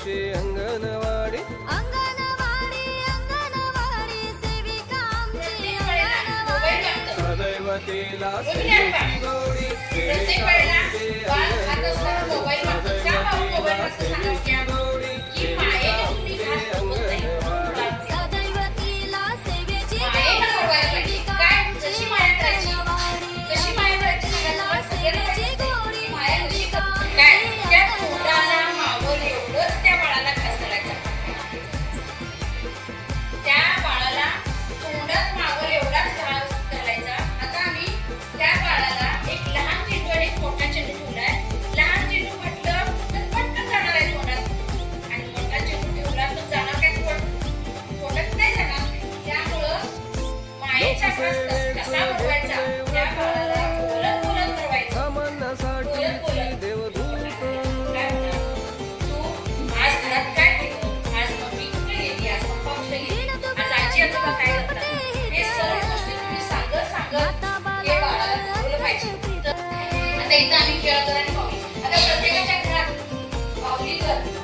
सेविकेचे अंगणवाडी. अंगणवाडी अंगणवाडी सेविका आमची सदैवतेला इथं आम्ही खेळतो आता प्रत्येकाच्या घरात पाहुली तर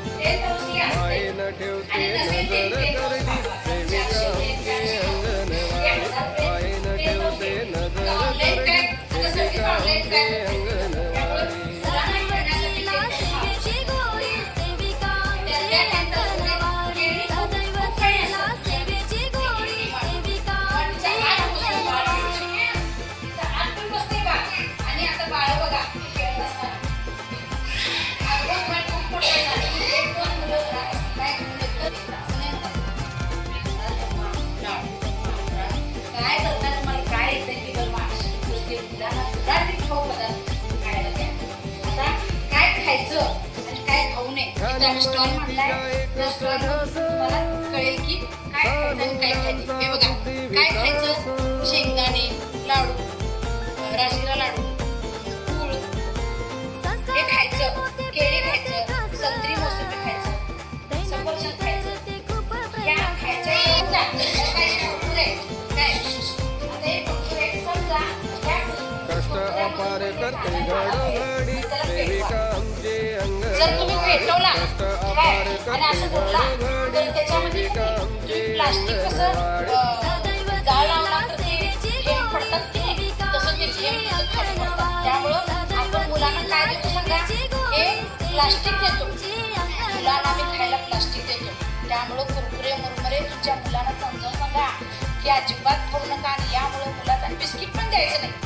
त्याने स्टॉल मांडलाय त्या स्टॉल मला कळेल की काय खायचं काय खायचं. हे बघा काय खायचं? शेंगदाणे लाडू राजगिरा लाडू गुळ. हे खायचं केळी खायचं संत्री मोसंबी खायचं सफरचंद खायचं. कष्ट अपार करते घडोघडी. जर तुम्ही पेटवला आणि असं बोलला तर त्याच्यामध्ये प्लास्टिक कसं तसं त्यामुळं मुलांना काय देतो हे प्लास्टिक आम्ही खायला प्लास्टिक त्यामुळं कुरकुरे मुलांना सांगा. की अजिबात पूर्ण का आणि यामुळं मुलाचा बिस्किट पण द्यायचं नाही.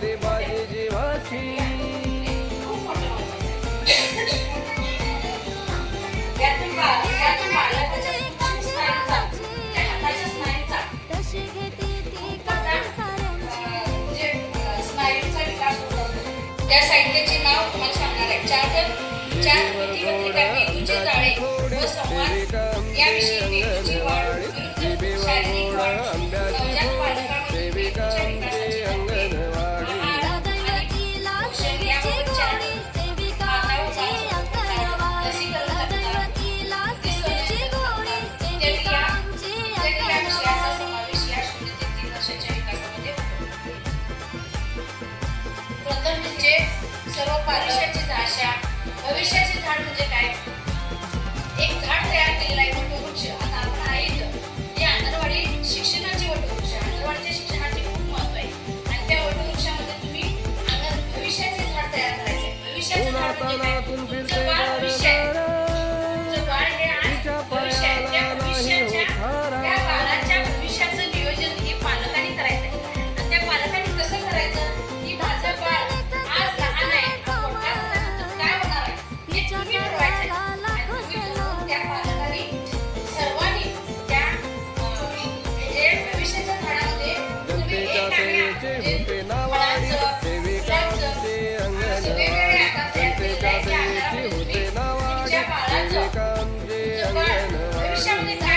दे माझे जीवाशी त्या साहित्याचे नाव तुम्हाला सांगणार आहे चार चार कृती पत्रिका मेंदूचे जाळे व संवाद याविषयी सर्व भविष्याची आशा भविष्याचे झाड म्हणजे काय? एक झाड तयार केलेलं आहे. 下面那个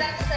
that.